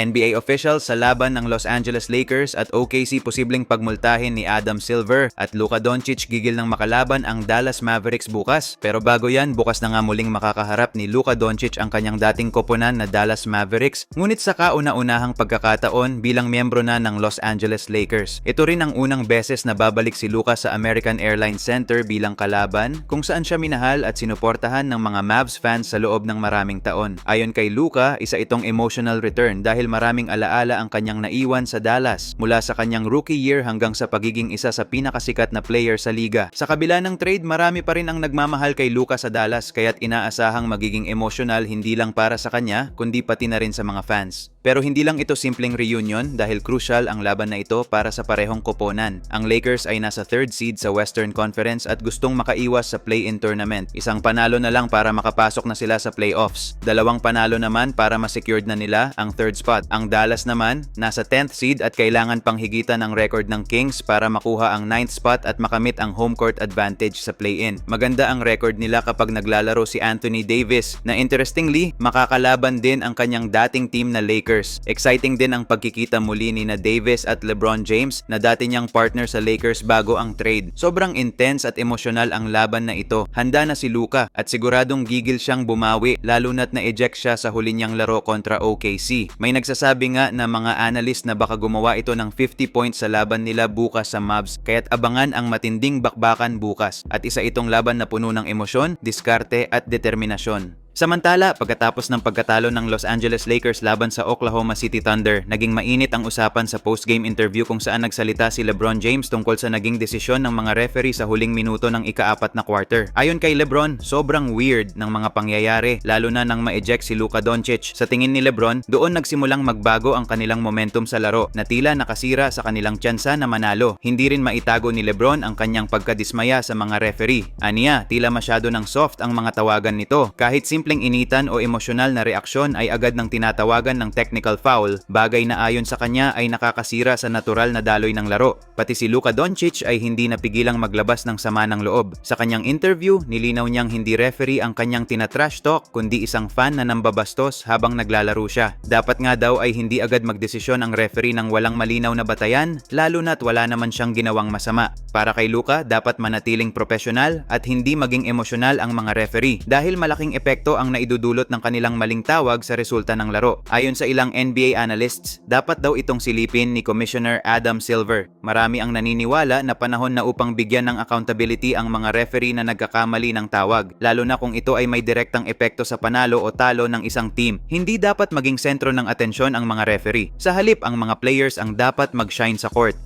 NBA officials sa laban ng Los Angeles Lakers at OKC posibleng pagmultahin ni Adam Silver at Luka Doncic gigil ng makalaban ang Dallas Mavericks bukas. Pero bago yan, bukas na nga muling makakaharap ni Luka Doncic ang kanyang dating koponan na Dallas Mavericks. Ngunit sa kauna-unahang pagkakataon bilang miyembro na ng Los Angeles Lakers. Ito rin ang unang beses na babalik si Luka sa American Airlines Center bilang kalaban kung saan siya minahal at sinuportahan ng mga Mavs fans sa loob ng maraming taon. Ayon kay Luka, isa itong emotional return dahil maraming alaala ang kanyang naiwan sa Dallas mula sa kanyang rookie year hanggang sa pagiging isa sa pinakasikat na player sa liga. Sa kabila ng trade, marami pa rin ang nagmamahal kay Luka sa Dallas kaya't inaasahang magiging emotional hindi lang para sa kanya kundi pati na rin sa mga fans. Pero hindi lang ito simpleng reunion dahil crucial ang laban na ito para sa parehong koponan. Ang Lakers ay nasa third seed sa Western Conference at gustong makaiwas sa play-in tournament. Isang panalo na lang para makapasok na sila sa playoffs. Dalawang panalo naman para ma-secured na nila ang third spot. Ang Dallas naman nasa 10th seed at kailangan pang higitan ang record ng Kings para makuha ang 9th spot at makamit ang home court advantage sa play-in. Maganda ang record nila kapag naglalaro si Anthony Davis na interestingly makakalaban din ang kanyang dating team na Lakers. Exciting din ang pagkikita muli ni na Davis at LeBron James na dati niyang partner sa Lakers bago ang trade. Sobrang intense at emosyonal ang laban na ito. Handa na si Luka at siguradong gigil siyang bumawi lalo na't na-eject siya sa huli niyang laro kontra OKC. May nagsasabi nga na mga analyst na baka gumawa ito ng 50 points sa laban nila bukas sa Mavs kaya't abangan ang matinding bakbakan bukas at isa itong laban na puno ng emosyon, diskarte at determinasyon. Samantala, pagkatapos ng pagkatalo ng Los Angeles Lakers laban sa Oklahoma City Thunder, naging mainit ang usapan sa post-game interview kung saan nagsalita si LeBron James tungkol sa naging desisyon ng mga referee sa huling minuto ng ikaapat na quarter. Ayon kay LeBron, sobrang weird ng mga pangyayari, lalo na nang ma-eject si Luka Doncic. Sa tingin ni LeBron, doon nagsimulang magbago ang kanilang momentum sa laro na tila nakasira sa kanilang tsansa na manalo. Hindi rin maitago ni LeBron ang kanyang pagkadismaya sa mga referee. Aniya, tila masyado ng soft ang mga tawagan nito. Kahit simpleng initan o emosyonal na reaksyon ay agad ng tinatawagan ng technical foul, bagay na ayon sa kanya ay nakakasira sa natural na daloy ng laro. Pati si Luka Doncic ay hindi napigilang maglabas ng sama ng loob. Sa kanyang interview, nilinaw niyang hindi referee ang kanyang tinatrash talk kundi isang fan na nambabastos habang naglalaro siya. Dapat nga daw ay hindi agad magdesisyon ang referee ng walang malinaw na batayan, lalo na't wala naman siyang ginawang masama. Para kay Luka, dapat manatiling profesional at hindi maging emosyonal ang mga referee dahil malaking epekto ang naidudulot ng kanilang maling tawag sa resulta ng laro. Ayon sa ilang NBA analysts, dapat daw itong silipin ni Commissioner Adam Silver. Marami ang naniniwala na panahon na upang bigyan ng accountability ang mga referee na nagkakamali ng tawag, lalo na kung ito ay may direktang epekto sa panalo o talo ng isang team. Hindi dapat maging sentro ng atensyon ang mga referee. Sa halip, ang mga players ang dapat mag-shine sa court.